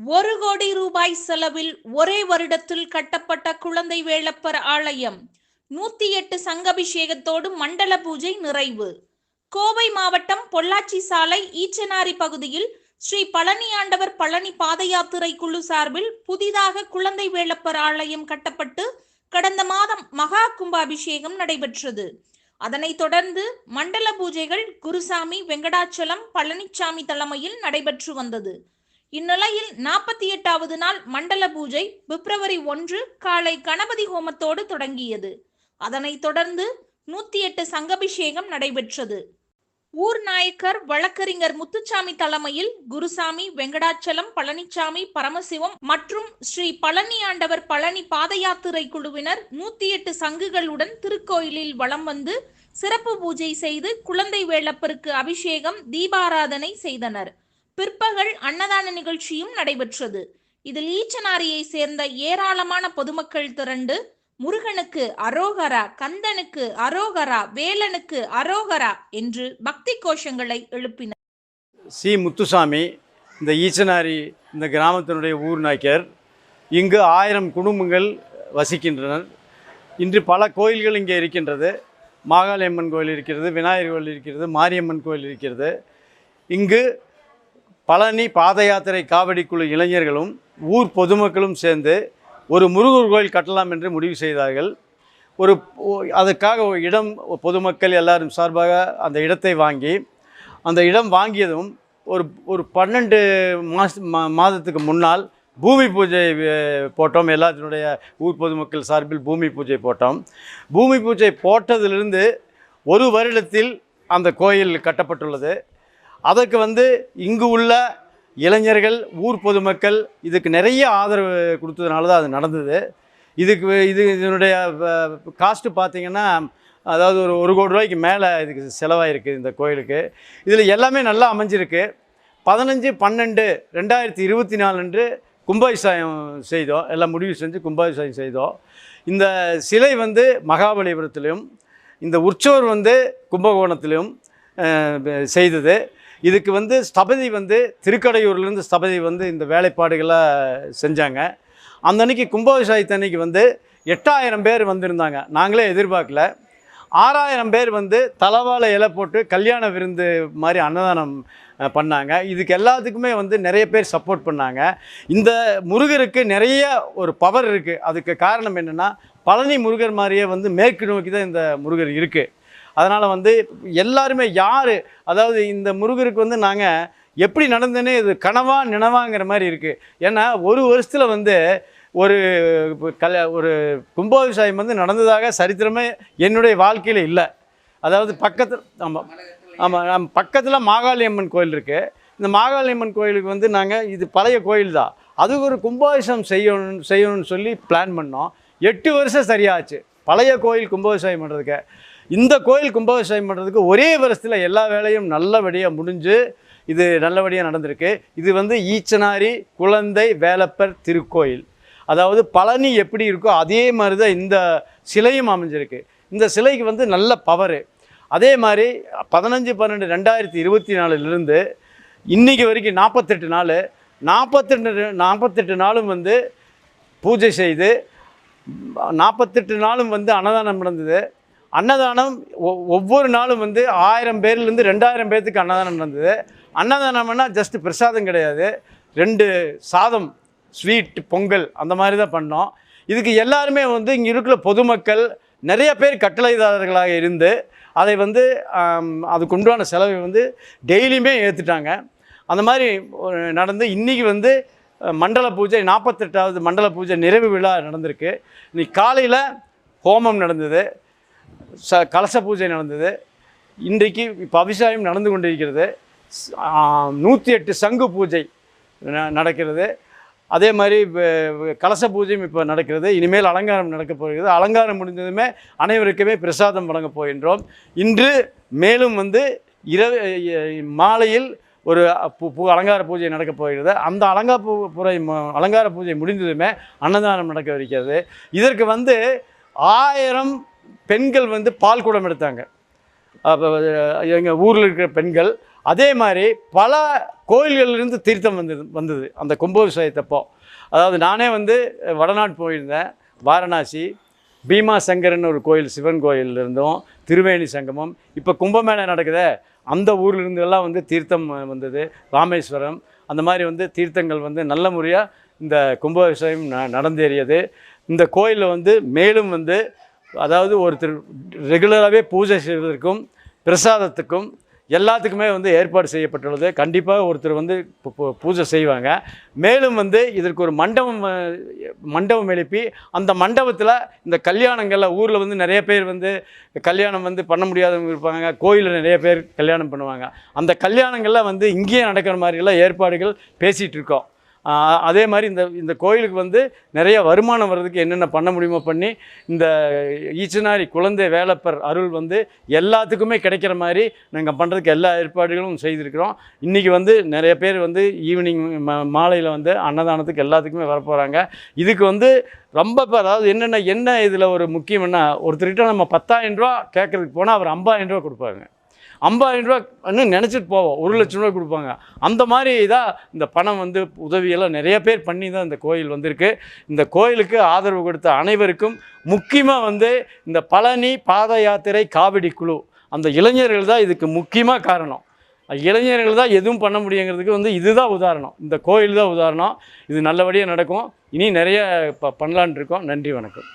ஒரு கோடி ரூபாய் செலவில் ஒரே வருடத்தில் கட்டப்பட்ட குழந்தை வேளப்பர் ஆலயம். நூத்தி எட்டு சங்கபிஷேகத்தோடு மண்டல பூஜை நிறைவு. கோவை மாவட்டம் பொள்ளாச்சி சாலை ஈச்சனாரி பகுதியில் ஸ்ரீ பழனி ஆண்டவர் பழனி பாத யாத்திரை குழு சார்பில் புதிதாக குழந்தை வேளப்பர் ஆலயம் கட்டப்பட்டு கடந்த மாதம் மகா கும்பாபிஷேகம் நடைபெற்றது. அதனைத் தொடர்ந்து மண்டல பூஜைகள் குருசாமி வெங்கடாச்சலம் பழனிச்சாமி தலைமையில் நடைபெற்று வந்தது. இந்நிலையில் நாற்பத்தி எட்டாவது நாள் மண்டல பூஜை பிப்ரவரி ஒன்று காலை கணபதி ஹோமத்தோடு தொடங்கியது. அதனைத் தொடர்ந்து நூத்தி எட்டு சங்கபிஷேகம் நடைபெற்றது. ஊர் நாயக்கர் வழக்கறிஞர் முத்துச்சாமி தலைமையில் குருசாமி வெங்கடாச்சலம் பழனிச்சாமி பரமசிவம் மற்றும் ஸ்ரீ பழனி ஆண்டவர் பழனி பாத யாத்திரை குழுவினர் நூத்தி எட்டு சங்குகளுடன் திருக்கோயிலில் வலம் வந்து சிறப்பு பூஜை செய்து குழந்தை வேளப்பருக்கு அபிஷேகம் தீபாராதனை செய்தனர். பிற்பகல் அன்னதான நிகழ்ச்சியும் நடைபெற்றது. இதில் ஈச்சனாரியை சேர்ந்த ஏராளமான பொதுமக்கள் திரண்டு முருகனுக்கு அரோகரா கந்தனுக்கு அரோகரா வேலனுக்கு அரோகரா என்று பக்தி கோஷங்களை எழுப்பினர். சி. முத்துசாமி இந்த ஈச்சனாரி இந்த கிராமத்தினுடைய ஊர்நாயக்கர் இங்கு ஆயிரம் குடும்பங்கள் வசிக்கின்றனர். இன்று பல கோயில்கள் இங்கே இருக்கின்றது. மாகாளியம்மன் கோயில் இருக்கிறது விநாயகர் கோயில் இருக்கிறது மாரியம்மன் கோயில் இருக்கிறது. இங்கு பழனி பாத யாத்திரை காவடி குழு இளைஞர்களும் ஊர் பொதுமக்களும் சேர்ந்து ஒரு முருகர் கோயில் கட்டலாம் என்று முடிவு செய்தார்கள். ஒரு அதற்காக இடம் பொதுமக்கள் எல்லாரும் சார்பாக அந்த இடத்தை வாங்கி அந்த இடம் வாங்கியதும் ஒரு ஒரு பன்னெண்டு மாச மா மாதத்துக்கு முன்னால் பூமி பூஜை போட்டோம். எல்லாத்தினுடைய ஊர் பொதுமக்கள் சார்பில் பூமி பூஜை போட்டோம். பூமி பூஜை போட்டதிலிருந்து ஒரு வருடத்தில் அந்த கோயில் கட்டப்பட்டுள்ளது. அதற்கு வந்து இங்கு உள்ள இளைஞர்கள் ஊர் பொதுமக்கள் இதுக்கு நிறைய ஆதரவு கொடுத்ததுனால தான் அது நடந்தது. இதுக்கு இது இதனுடைய காஸ்ட்டு பார்த்தீங்கன்னா அதாவது ஒரு ஒரு கோடி ரூபாய்க்கு மேலே இதுக்கு செலவாயிருக்கு இந்த கோயிலுக்கு. இதில் எல்லாமே நல்லா அமைஞ்சிருக்கு. பதினஞ்சு பன்னெண்டு ரெண்டாயிரத்தி இருபத்தி நாலு அன்று கும்பாபிஷேகம் செய்தோம். எல்லாம் முடிவு செஞ்சு கும்பாபிஷேகம் செய்தோம். இந்த சிலை வந்து மகாபலிபுரத்திலும் இந்த உற்சவர் வந்து கும்பகோணத்திலையும் செய்தது. இதுக்கு வந்து ஸ்தபதி வந்து திருக்கடையூர்லேருந்து ஸ்தபதி வந்து இந்த வேலைப்பாடுகளை செஞ்சாங்க. அந்த அன்னைக்கு கும்பாபிஷேகத்து அன்னைக்கு வந்து எட்டாயிரம் பேர் வந்திருந்தாங்க. நாங்களே எதிர்பார்க்கல. ஆறாயிரம் பேர் வந்து தலவாழை இலை போட்டு கல்யாண விருந்து மாதிரி அன்னதானம் பண்ணாங்க. இதுக்கு எல்லாத்துக்குமே வந்து நிறைய பேர் சப்போர்ட் பண்ணாங்க. இந்த முருகருக்கு நிறைய ஒரு பவர் இருக்குது அதுக்கு காரணம் என்னென்னா பழனி முருகர் மாதிரியே வந்து மேற்கு நோக்கி தான் இந்த முருகர் இருக்குது அதனால் வந்து எல்லாருமே யார்? அதாவது இந்த முருகருக்கு வந்து நாங்கள் எப்படி நடந்தேன்னு இது கனவா நினவாங்கிற மாதிரி இருக்குது ஏன்னா ஒரு வருஷத்தில் வந்து ஒரு கல ஒரு கும்பாபிஷேகம் வந்து நடந்ததாக சரித்திரமே என்னுடைய வாழ்க்கையில் இல்லை. அதாவது பக்கத்தில் ஆமாம் ஆமாம் நம்ம பக்கத்தில் மாகாளியம்மன் கோயில் இருக்குது இந்த மாகாளியம்மன் கோயிலுக்கு வந்து நாங்கள் இது பழைய கோயில் தான். அதுக்கு ஒரு கும்பாபிஷேகம் செய்யணும் செய்யணும்னு சொல்லி பிளான் பண்ணோம். எட்டு வருஷம் சரியாச்சு. பழைய கோயில் கும்பாபிஷேகம் பண்ணுறதுக்கு இந்த கோயில் கும்பாபிஷேகம் பண்ணுறதுக்கு ஒரே வருஷத்தில் எல்லா வேலையும் நல்லபடியாக முடிஞ்சு இது நல்லபடியாக நடந்திருக்கு. இது வந்து ஈச்சனாரி குழந்தை வேலப்பர் திருக்கோயில். அதாவது பழனி எப்படி இருக்கோ அதே மாதிரி தான் இந்த சிலையும் அமைஞ்சிருக்கு. இந்த சிலைக்கு வந்து நல்ல பவரு அதே மாதிரி பதினஞ்சு பன்னெண்டு ரெண்டாயிரத்தி இருபத்தி நாலுலேருந்து இன்றைக்கி வரைக்கும் நாற்பத்தெட்டு நாள். நாற்பத்தெட்டு நாற்பத்தெட்டு நாளும் வந்து பூஜை செய்து நாற்பத்தெட்டு நாளும் வந்து அன்னதானம் நடந்தது. அன்னதானம் ஒ- ஒவ்வொரு நாளும் வந்து ஆயிரம் பேர்லேருந்து ரெண்டாயிரம் பேர்த்துக்கு அன்னதானம் நடந்தது. அன்னதானம்னா ஜஸ்ட்டு பிரசாதம் கிடையாது. ரெண்டு சாதம் ஸ்வீட் பொங்கல் அந்த மாதிரி தான் பண்ணோம். இதுக்கு எல்லாருமே வந்து இங்கே இருக்கிற பொதுமக்கள் நிறைய பேர் கட்டளைதாரர்களாக இருந்து அதை வந்து அதுக்கு உண்டான செலவை வந்து டெய்லியுமே ஏற்றுட்டாங்க அந்த மாதிரி நடந்து இன்றைக்கி வந்து மண்டல பூஜை நாற்பத்தெட்டாவது மண்டல பூஜை நிறைவு விழா நடந்திருக்கு. இன்னைக்கு காலையில் ஹோமம் நடந்தது. ச கலச பூஜை நடந்தது. இன்றைக்கு இப்போ அபிஷேகம் நடந்து கொண்டிருக்கிறது. நூற்றி எட்டு சங்கு பூஜை ந- நடக்கிறது. அதே மாதிரி கலச பூஜையும் இப்போ நடக்கிறது. இனிமேல் அலங்காரம் நடக்கப் போகிறது. அலங்காரம் முடிந்ததுமே அனைவருக்குமே பிரசாதம் வழங்கப் போகின்றோம். இன்று மேலும் வந்து இரவு மாலையில் ஒரு பூ பூ அலங்கார பூஜை நடக்கப் போகிறது. அந்த அலங்கார பூ புரை ம- அலங்கார பூஜை முடிந்ததுமே அன்னதானம் நடக்க இருக்கிறது. இதற்கு வந்து ஆயிரம் பெண்கள் வந்து பால் குடம் எடுத்தாங்க. அப்போ எங்கள் ஊரில் இருக்கிற பெண்கள் அதே மாதிரி பல கோயில்களிலிருந்து தீர்த்தம் வந்தது வந்தது. அந்த கும்பாபிஷேகத்தப்போ அதாவது நானே வந்து வடநாடு போயிருந்தேன். வாரணாசி பீமா சங்கரன் ஒரு கோயில் சிவன் கோயில் இருந்தோம். திருவேணி சங்கமம். இப்போ கும்பமேளா நடக்குதே? அந்த ஊர்லிருந்து எல்லாம் வந்து தீர்த்தம் வந்தது. ராமேஸ்வரம். அந்த மாதிரி வந்து தீர்த்தங்கள் வந்து நல்ல முறையாக இந்த கும்பாபிஷேகம் ந நடந்தேறியது. இந்த கோயிலில் வந்து மேலும் வந்து அதாவது ஒருத்தர் ரெகுலராகவே பூஜை செய்வதற்கும் பிரசாதத்துக்கும் எல்லாத்துக்குமே வந்து ஏற்பாடு செய்யப்பட்டுள்ளது. கண்டிப்பாக ஒருத்தர் வந்து பூ- பூ- பூஜை செய்வாங்க. மேலும் வந்து இதற்கு ஒரு மண்டபம் மண்டபம் எழுப்பி அந்த மண்டபத்தில் இந்த கல்யாணங்களில் ஊரில் வந்து நிறைய பேர் வந்து கல்யாணம் வந்து பண்ண முடியாதவங்க இருப்பாங்க. கோயிலில் நிறைய பேர் கல்யாணம் பண்ணுவாங்க. அந்த கல்யாணங்கள்லாம் வந்து இங்கேயே நடக்கிற மாதிரியெல்லாம் ஏற்பாடுகள் பேசிகிட்டு இருக்கோம். அதே மாதிரி இந்த இந்த கோயிலுக்கு வந்து நிறைய வருமானம் வர்றதுக்கு என்னென்ன பண்ண முடியுமோ பண்ணி இந்த ஈச்சனாரி குழந்தை வேலப்பர் அருள் வந்து எல்லாத்துக்குமே கிடைக்கிற மாதிரி நாங்கள் பண்ணுறதுக்கு எல்லா ஏற்பாடுகளும் செய்திருக்கிறோம். இன்றைக்கி வந்து நிறைய பேர் வந்து ஈவினிங் மாலையில் வந்து அன்னதானத்துக்கு எல்லாத்துக்குமே வரப்போகிறாங்க இதுக்கு வந்து ரொம்ப இப்போ அதாவது என்னென்ன என்ன இதில் ஒரு முக்கியம்னா ஒருத்தர்கிட்ட நம்ம பத்தாயிரம் ரூபா கேட்குறதுக்கு போனால் அவர் ஐம்பாயிரம் ரூபா கொடுப்பாங்க ஐம்பதாயிரம் ரூபா இன்னும் நினச்சிட்டு போவோம். ஒரு லட்சம் ரூபா கொடுப்பாங்க. அந்த மாதிரி தான் இந்த பணம் வந்து உதவியெல்லாம் நிறைய பேர் பண்ணி தான் இந்த கோயில் வந்திருக்கு. இந்த கோயிலுக்கு ஆதரவு கொடுத்த அனைவருக்கும் முக்கியமாக வந்து இந்த பழனி பாத யாத்திரை காவடி குழு. அந்த இளைஞர்கள் தான் இதுக்கு முக்கியமாக காரணம். இளைஞர்கள் தான் எதுவும் பண்ண முடியுங்கிறதுக்கு வந்து இதுதான் உதாரணம். இந்த கோயில் தான் உதாரணம். இது நல்லபடியாக நடக்கும். இனி நிறைய ப பண்ணலான் இருக்கோம். நன்றி வணக்கம்.